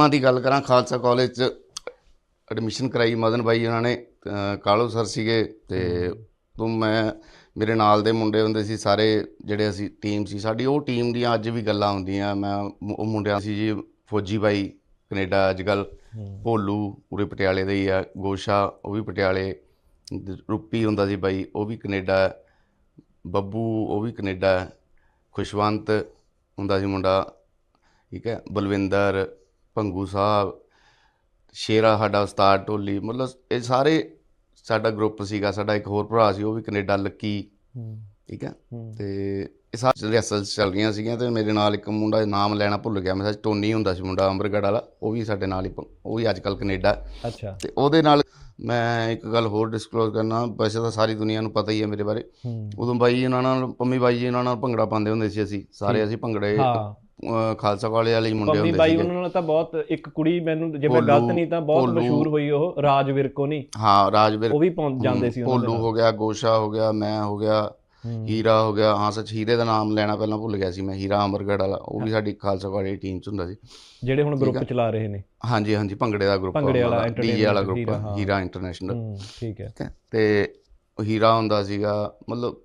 ਨਾਮਾਂ ਦੀ ਗੱਲ ਕਰਾਂ, ਖਾਲਸਾ ਕਾਲਜ ਚ ਐਡਮਿਸ਼ਨ ਕਰਾਈ ਮਦਨ ਬਾਈ ਉਹਨਾਂ ਨੇ, ਅਹ ਕਾਲੋ ਸਰ ਸੀਗੇ ਤੇ ਤੋਂ ਮੈਂ, ਮੇਰੇ ਨਾਲ ਦੇ ਮੁੰਡੇ ਹੁੰਦੇ ਸੀ, ਸਾਰੇ ਜਿਹੜੇ ਅਸੀਂ ਟੀਮ ਸੀ, ਸਾਡੀ ਉਹ ਟੀਮ ਦੀਆਂ ਅੱਜ ਵੀ ਗੱਲਾਂ ਹੁੰਦੀਆਂ, ਮੈਂ ਉਹ ਮੁੰਡਿਆਂ ਸੀ ਜੀ, ਫੌਜੀ ਬਾਈ, ਕੈਨੇਡਾ ਅੱਜ ਕੱਲ ਭੋਲੂ ਉਰੇ ਪਟਿਆਲੇ ਦਾ ਹੀ ਆ, ਗੋਸ਼ਾ, ਉਹ ਵੀ ਪਟਿਆਲੇ, ਰੁੱਪੀ ਹੁੰਦਾ ਸੀ ਬਾਈ, ਉਹ ਵੀ ਕੈਨੇਡਾ, ਬੱਬੂ, ਉਹ ਵੀ ਕੈਨੇਡਾ ਹੈ। ਖੁਸ਼ਵੰਤ ਹੁੰਦਾ ਸੀ ਮੁੰਡਾ, ਠੀਕ ਹੈ, ਬਲਵਿੰਦਰ ਭੰਗੂ ਸਾਹਿਬ ਸ਼ੇਰਾ ਸਾਡਾ ਉਸਤਾਦ ਢੋਲੀ ਮਤਲਬ ਇਹ ਸਾਰੇ ਸਾਡਾ ਗਰੁੱਪ ਸੀਗਾ ਸਾਡਾ ਇੱਕ ਹੋਰ ਭਰਾ ਸੀ ਉਹ ਵੀ ਕੈਨੇਡਾ ਲੱਕੀ ਠੀਕ ਹੈ? ਤੇ ਇਹ ਸਾਰੇ ਰਿਹਰਸਲ ਚੱਲ ਰਹੀਆਂ ਸੀਗੀਆਂ ਤੇ ਮੇਰੇ ਨਾਲ ਇੱਕ ਮੁੰਡਾ ਨਾਮ ਲੈਣਾ ਭੁੱਲ ਗਿਆ ਮੈਂ ਸੱਚ ਟੋਨੀ ਹੁੰਦਾ ਸੀ ਮੁੰਡਾ ਅੰਬਰਗੜ੍ਹ ਵਾਲਾ ਉਹ ਵੀ ਸਾਡੇ ਨਾਲ ਹੀ ਉਹ ਵੀ ਅੱਜ ਕੱਲ ਕੈਨੇਡਾ। ਅੱਛਾ। ਤੇ ਉਹਦੇ ਨਾਲ ਮੈਂ ਇੱਕ ਗੱਲ ਹੋਰ ਡਿਸਕਲੋਜ਼ ਕਰਨਾ ਵੈਸੇ ਤਾਂ ਸਾਰੀ ਦੁਨੀਆ ਨੂੰ ਪਤਾ ਹੀ ਹੈ ਮੇਰੇ ਬਾਰੇ। ਉਦੋਂ ਬਾਈ ਉਹਨਾਂ ਨਾਲ ਪੰਮੀ ਬਾਈ ਜੀ ਉਹਨਾਂ ਨਾਲ ਭੰਗੜਾ ਪਾਉਂਦੇ ਹੁੰਦੇ ਸੀ ਅਸੀਂ ਸਾਰੇ ਅਸੀਂ ਭੰਗੜੇ ਖਾਲਸਾ ਕਾਲਜ ਵਾਲੇ ਮੁੰਡੇ ਹੁੰਦੇ ਬਾਈ ਸੀਗੇ। ਉਹਨਾਂ ਨਾਲ ਤਾਂ ਬਹੁਤ ਇੱਕ ਕੁੜੀ ਮੈਨੂੰ ਜੇ ਮੈਂ ਗਲਤ ਨਹੀਂ ਤਾਂ ਬਹੁਤ। ਮਸ਼ਹੂਰ ਹੋਈ ਉਹ ਰਾਜ ਵਿਰਕੋ ਨਹੀਂ ਹਾਂ ਰਾਜਵੀਰ ਉਹ ਵੀ ਪਹੁੰਚ ਜਾਂਦੇ ਸੀ ਉਹਨਾਂ ਦੇ ਭੋਲੂ ਹੋ ਗਿਆ ਗੋਸ਼ਾ ਹੋ ਗਿਆ ਮੈਂ ਹੋ ਗਿਆ। ਹੀਰਾ ਹੋ ਗਿਆ। ਹਾਂ ਸੱਚ ਹੀਰੇ ਦਾ ਨਾਮ ਲੈਣਾ ਪਹਿਲਾਂ ਭੁੱਲ ਗਿਆ ਸੀ ਮੈਂ ਹੀਰਾ ਅਮਰਗੜ੍ਹ ਵਾਲਾ। ਉਹ ਵੀ ਸਾਡੀ ਖਾਲਸਾ ਕਾਲਜ ਟੀਮ ਚ ਹੁੰਦਾ ਸੀ। ਜਿਹੜੇ ਹੁਣ ਗਰੁੱਪ ਚਲਾ ਰਹੇ ਨੇ। ਹਾਂਜੀ ਹਾਂਜੀ ਭੰਗੜੇ ਦਾ ਗਰੁੱਪ ਭੰਗੜੇ ਵਾਲਾ ਡੀਜੇ ਵਾਲਾ ਗਰੁੱਪ। ਹੀਰਾ ਇੰਟਰਨੈਸ਼ਨਲ ਠੀਕ ਹੈ। ਤੇ ਹੀਰਾ ਹੁੰਦਾ ਸੀਗਾ ਮਤਲਬ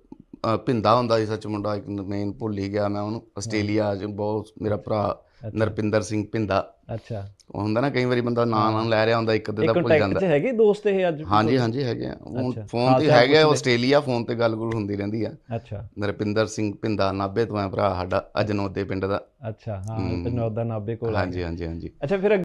ਭਿੰਦਾ ਹੁੰਦਾ ਸੀ ਸੱਚ ਮੁੰਡਾ ਇੱਕ ਮੇਨ ਭੁੱਲ ਹੀ ਗਿਆ ਮੈਂ ਉਹਨੂੰ ਆਸਟ੍ਰੇਲੀਆ ਚ ਬਹੁਤ ਮੇਰਾ ਭਰਾ ਨਰਪਿੰਦਰ ਸਿੰਘ ਭਿੰਦਾ। ਅੱਛਾ। ਉਹ ਹੁੰਦਾ ਨਾ ਕਈ ਵਾਰੀ ਬੰਦਾ ਨਾਂ ਨਾ ਲੈ ਰਿਹਾ ਹੁੰਦਾ ਇੱਕ ਅੱਧੇ ਦਾ ਭੁੱਲ ਜਾਂਦਾ। ਹੈਗੇ ਦੋਸਤ ਇਹ ਅੱਜ? ਹਾਂਜੀ ਹਾਂਜੀ ਹੈਗੇ ਆ। ਫੋਨ ਤੇ ਹੈਗੇ। ਆਸਟ੍ਰੇਲੀਆ ਫੋਨ ਤੇ ਗੱਲ-ਗੁਲ ਹੁੰਦੀ ਰਹਿੰਦੀ ਆ। ਅੱਛਾ। ਨਰਪਿੰਦਰ ਸਿੰਘ ਭਿੰਦਾ ਨਾਭੇ ਤੋਂ ਆ ਭਰਾ ਸਾਡਾ ਅਜਨੋਦੇ ਪਿੰਡ ਦਾ। ਅੱਛਾ ਹਾਂ ਪਨੌਦਾ ਨਾਬੇ ਕੋਲ ਹਾਂਜੀ ਹਾਂਜੀ ਹਾਂਜੀ। ਅੱਛਾ ਫਿਰ